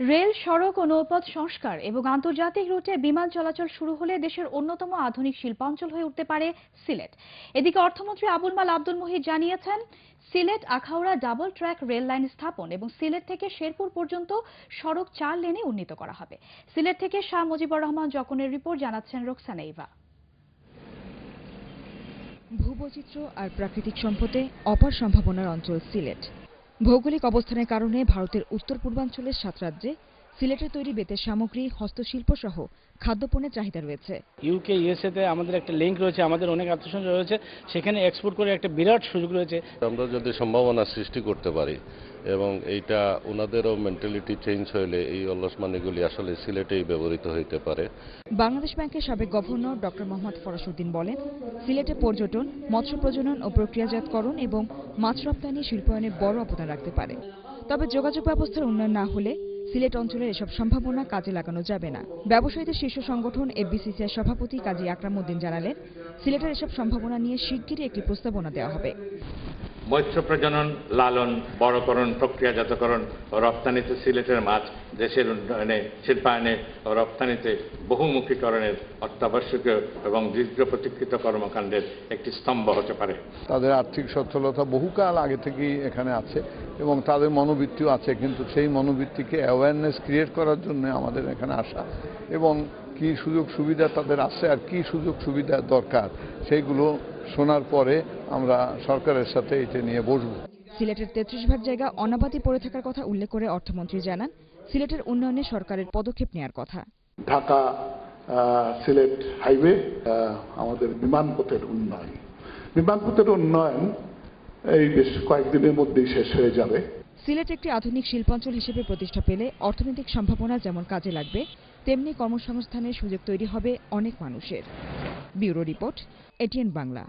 Rail, সড়ক ও নৌপথ সংস্কার এবং আন্তর্জাতিক রুটে বিমান চলাচল শুরু হলে দেশের অন্যতম আধুনিক শিল্পাঞ্চল হয়ে উঠতে পারে সিলেট। এদিকে অর্থমন্ত্রী আবুল মাল আব্দুল মুহিত জানিয়েছেন, Sylhet, Akhaura double track rail line স্থাপন এবং সিলেট থেকে শেরপুর পর্যন্ত সড়ক চার লেনে উন্নীত করা হবে। সিলেট থেকে শাহ মুজিবুর রহমান জকনের রিপোর্ট জানাচ্ছেন রোকসানা ইভা। ভূবৈচিত্র্য আর প্রাকৃতিক সম্পদে অপার সম্ভাবনার অঞ্চল সিলেট। ভৌগোলিক অবস্থানের কারণে ভারতের উত্তর পূর্বাঞ্চলের সাত রাজ্যে সিলেটের তৈরি বেতের সামগ্রী হস্তশিল্প সহ খাদ্যপণ্যের চাহিদা রয়েছে। ইউকে ইউএসএতে আমাদের একটা লিঙ্ক রয়েছে আমাদের অনেক আত্মীয় রয়েছে। সেখানে এক্সপোর্ট করে একটা বিরাট সুযোগ রয়েছে। আমরা যদি সম্ভাবনা সৃষ্টি করতে পারি এবং এইটা ওনাদেরও মেন্টালিটি চেঞ্জ হইলে এই অলসমানিগুলি আসলে সিলেটেই ব্যবহৃত হইতে পারে। বাংলাদেশ ব্যাংকের সাবেক গভর্নর ডক্টর মোহাম্মদ ফরাসউদ্দিন বলেন, সিলেটে পর্যটন, মৎস্য প্রজনন ও প্রক্রিয়াজাতকরণ এবং মাছ রপ্তানি শিল্পায়নে বড় অবদান রাখতে পারে। তবে যোগাযোগ ব্যবস্থার উন্নয়ন না হলে সিলেট অঞ্চলের এসব সম্ভাবনা কাজে লাগানো যাবে না। ব্যবসায়ীদের শীর্ষ সংগঠন এফবিসিসিআই সভাপতি কাজী আকরামউদ্দিন জানালেন, সিলেটের এসব সম্ভাবনা নিয়ে শিগগিরই একটি প্রস্তাবনা দেওয়া হবে। মৎস্য প্রজনন, লালন, বড়করণ, প্রক্রিয়াজাতকরণ ও রপ্তানিতে সিলেটের মাছ, দেশের উন্নয়নে, শিল্পায়নে ও রপ্তানিতে বহুমুখীকরণের অত্যাবশ্যকীয় এবং দীর্ঘ প্রতীক্ষিত কর্মকাণ্ডের একটি স্তম্ভ হতে পারে। তাদের আর্থিক সচ্ছলতা বহুকাল আগে থেকেই এখানে আছে এবং তাদের মনোবৃত্তিও আছে, কিন্তু সেই মনোবৃত্তিকে অ্যাওয়ারনেস ক্রিয়েট করার জন্য আমাদের এখানে আসা এবং কি সুযোগ সুবিধা তাদের আছে আর কি সুযোগ সুবিধা দরকার, সেইগুলো শোনার পরে আমরা সরকারের সাথে এটা নিয়ে বসবো। সিলেটের তেত্রিশ ভাগ জায়গা অনাবাদি পড়ে থাকার কথা উল্লেখ করে অর্থমন্ত্রী জানান সিলেটের উন্নয়নে সরকারের পদক্ষেপ নেওয়ার কথা। ঢাকা সিলেট হাইওয়ে আমাদের বিমানপথের উন্নয়ন। বিমানপথের উন্নয়ন এই বেশ কয়েকদিনের মধ্যেই শেষ হয়ে যাবে। সিলেট একটি আধুনিক শিল্পাঞ্চল হিসেবে প্রতিষ্ঠা পেলে অর্থনৈতিক সম্ভাবনা যেমন কাজে লাগবে তেমনি কর্মসংস্থানের সুযোগ তৈরি হবে অনেক মানুষের। Bureau report ATN Bangla.